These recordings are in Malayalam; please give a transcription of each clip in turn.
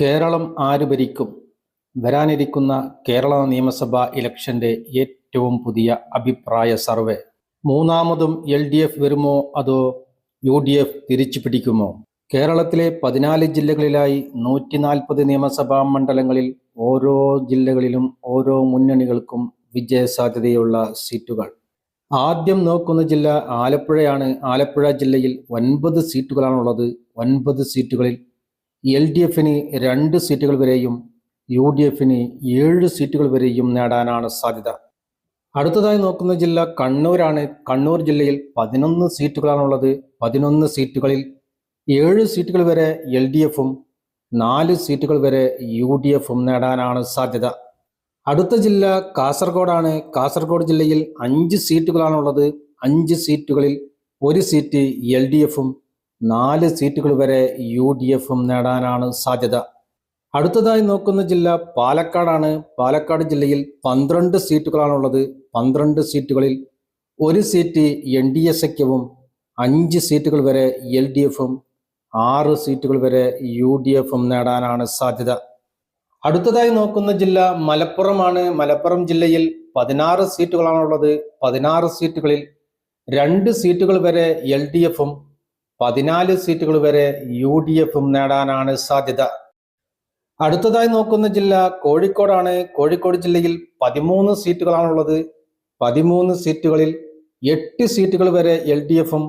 കേരളം ആര് ഭരിക്കും? വരാനിരിക്കുന്ന കേരള നിയമസഭാ ഇലക്ഷന്റെ ഏറ്റവും പുതിയ അഭിപ്രായ സർവേ. മൂന്നാമതും എൽ ഡി എഫ് വരുമോ? അതോ യു ഡി എഫ് തിരിച്ചു പിടിക്കുമോ? കേരളത്തിലെ പതിനാല് ജില്ലകളിലായി നൂറ്റി നാൽപ്പത് നിയമസഭാ മണ്ഡലങ്ങളിൽ ഓരോ ജില്ലകളിലും ഓരോ മുന്നണികൾക്കും വിജയസാധ്യതയുള്ള സീറ്റുകൾ. ആദ്യം നോക്കുന്ന ജില്ല ആലപ്പുഴയാണ്. ആലപ്പുഴ ജില്ലയിൽ ഒൻപത് സീറ്റുകളാണുള്ളത്. ഒൻപത് സീറ്റുകളിൽ എൽ ഡി എഫിന് രണ്ട് സീറ്റുകൾ വരെയും യു ഡി എഫിന് ഏഴ് സീറ്റുകൾ വരെയും നേടാനാണ് സാധ്യത. അടുത്തതായി നോക്കുന്ന ജില്ല കണ്ണൂരാണ്. കണ്ണൂർ ജില്ലയിൽ പതിനൊന്ന് സീറ്റുകളാണുള്ളത്. പതിനൊന്ന് സീറ്റുകളിൽ ഏഴ് സീറ്റുകൾ വരെ എൽ ഡി എഫും നാല് സീറ്റുകൾ വരെ യു ഡി എഫും നേടാനാണ് സാധ്യത. അടുത്ത ജില്ല കാസർഗോഡാണ്. കാസർഗോഡ് ജില്ലയിൽ അഞ്ച് സീറ്റുകളാണുള്ളത്. അഞ്ച് സീറ്റുകളിൽ ഒരു സീറ്റ് എൽ ഡി എഫും നാല് സീറ്റുകൾ വരെ യു ഡി എഫും നേടാനാണ് സാധ്യത. അടുത്തതായി നോക്കുന്ന ജില്ല പാലക്കാടാണ്. പാലക്കാട് ജില്ലയിൽ പന്ത്രണ്ട് സീറ്റുകളാണുള്ളത്. പന്ത്രണ്ട് സീറ്റുകളിൽ ഒരു സീറ്റ് എൻ ഡി എസ് എക്കും അഞ്ച് സീറ്റുകൾ വരെ എൽ ഡി എഫും ആറ് സീറ്റുകൾ വരെ യു ഡി എഫും നേടാനാണ് സാധ്യത. അടുത്തതായി നോക്കുന്ന ജില്ല മലപ്പുറമാണ്. മലപ്പുറം ജില്ലയിൽ പതിനാറ് സീറ്റുകളാണുള്ളത്. പതിനാറ് സീറ്റുകളിൽ രണ്ട് സീറ്റുകൾ വരെ എൽ ഡി എഫും പതിനാല് സീറ്റുകൾ വരെ യു ഡി എഫും നേടാനാണ് സാധ്യത. അടുത്തതായി നോക്കുന്ന ജില്ല കോഴിക്കോടാണ്. കോഴിക്കോട് ജില്ലയിൽ പതിമൂന്ന് സീറ്റുകളാണുള്ളത്. പതിമൂന്ന് സീറ്റുകളിൽ എട്ട് സീറ്റുകൾ വരെ എൽ ഡി എഫും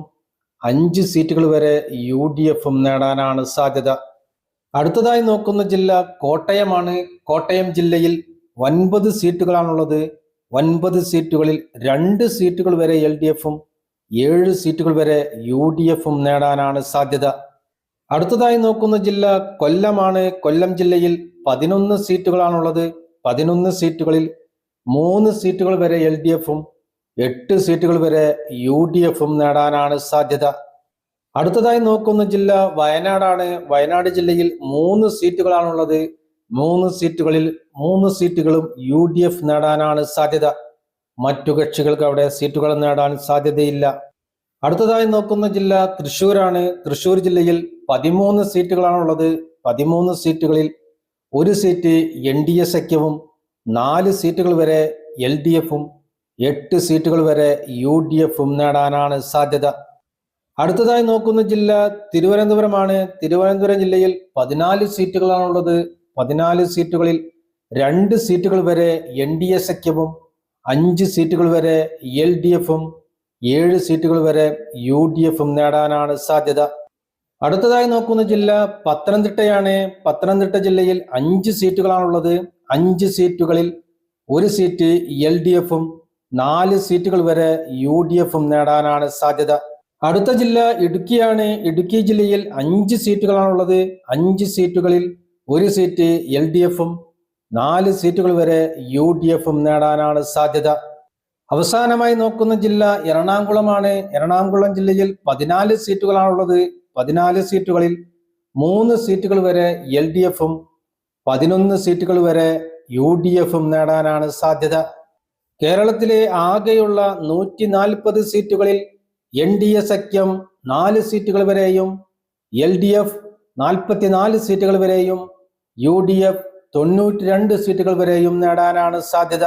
അഞ്ച് സീറ്റുകൾ വരെ യു ഡി എഫും നേടാനാണ് സാധ്യത. അടുത്തതായി നോക്കുന്ന ജില്ല കോട്ടയമാണ്. കോട്ടയം ജില്ലയിൽ ഒൻപത് സീറ്റുകളാണുള്ളത്. ഒൻപത് സീറ്റുകളിൽ രണ്ട് സീറ്റുകൾ വരെ എൽ ഡി എഫും ഏഴ് സീറ്റുകൾ വരെ യു ഡി എഫും നേടാനാണ് സാധ്യത. അടുത്തതായി നോക്കുന്ന ജില്ല കൊല്ലമാണ്. കൊല്ലം ജില്ലയിൽ പതിനൊന്ന് സീറ്റുകളാണുള്ളത്. പതിനൊന്ന് സീറ്റുകളിൽ മൂന്ന് സീറ്റുകൾ വരെ എൽ ഡി എഫും എട്ട് സീറ്റുകൾ വരെ യു ഡി എഫും നേടാനാണ് സാധ്യത. അടുത്തതായി നോക്കുന്ന ജില്ല വയനാടാണ്. വയനാട് ജില്ലയിൽ മൂന്ന് സീറ്റുകളാണുള്ളത്. മൂന്ന് സീറ്റുകളിൽ മൂന്ന് സീറ്റുകളും യു ഡി എഫ് നേടാനാണ് സാധ്യത. മറ്റു കക്ഷികൾക്ക് അവിടെ സീറ്റുകൾ നേടാൻ സാധ്യതയില്ല. അടുത്തതായി നോക്കുന്ന ജില്ല തൃശ്ശൂരാണ്. തൃശ്ശൂർ ജില്ലയിൽ പതിമൂന്ന് സീറ്റുകളാണുള്ളത്. പതിമൂന്ന് സീറ്റുകളിൽ ഒരു സീറ്റ് എൻ ഡി എ സഖ്യവും നാല് സീറ്റുകൾ വരെ എൽ ഡി എഫും എട്ട് സീറ്റുകൾ വരെ യു ഡി എഫും നേടാനാണ് സാധ്യത. അടുത്തതായി നോക്കുന്ന ജില്ല തിരുവനന്തപുരമാണ്. തിരുവനന്തപുരം ജില്ലയിൽ പതിനാല് സീറ്റുകളാണുള്ളത്. പതിനാല് സീറ്റുകളിൽ രണ്ട് സീറ്റുകൾ വരെ എൻ ഡി എ സഖ്യവും അഞ്ച് സീറ്റുകൾ വരെ എൽ ഡി എഫും ഏഴ് സീറ്റുകൾ വരെ യു ഡി എഫും നേടാനാണ് സാധ്യത. അടുത്തതായി നോക്കുന്ന ജില്ല പത്തനംതിട്ടയാണ്. പത്തനംതിട്ട ജില്ലയിൽ അഞ്ച് സീറ്റുകളാണുള്ളത്. അഞ്ച് സീറ്റുകളിൽ ഒരു സീറ്റ് എൽ ഡി എഫും നാല് സീറ്റുകൾ വരെ യു ഡി എഫും നേടാനാണ് സാധ്യത. അടുത്ത ജില്ല ഇടുക്കിയാണ്. ഇടുക്കി ജില്ലയിൽ അഞ്ച് സീറ്റുകളാണുള്ളത്. അഞ്ച് സീറ്റുകളിൽ ഒരു സീറ്റ് എൽ ഡി എഫും നാല് സീറ്റുകൾ വരെ യു ഡി എഫും നേടാനാണ് സാധ്യത. അവസാനമായി നോക്കുന്ന ജില്ല എറണാകുളമാണ്. എറണാകുളം ജില്ലയിൽ പതിനാല് സീറ്റുകളാണുള്ളത്. പതിനാല് സീറ്റുകളിൽ മൂന്ന് സീറ്റുകൾ വരെ എൽ ഡി എഫും പതിനൊന്ന് സീറ്റുകൾ വരെ യു ഡി എഫും നേടാനാണ് സാധ്യത. കേരളത്തിലെ ആകെയുള്ള നൂറ്റി നാൽപ്പത് സീറ്റുകളിൽ എൻ ഡി എ സഖ്യം നാല് സീറ്റുകൾ വരെയും എൽ ഡി എഫ് നാൽപ്പത്തിനാല് സീറ്റുകൾ വരെയും യു ഡി എഫ് തൊണ്ണൂറ്റി രണ്ട് സീറ്റുകൾ വരെയും നേടാനാണ് സാധ്യത.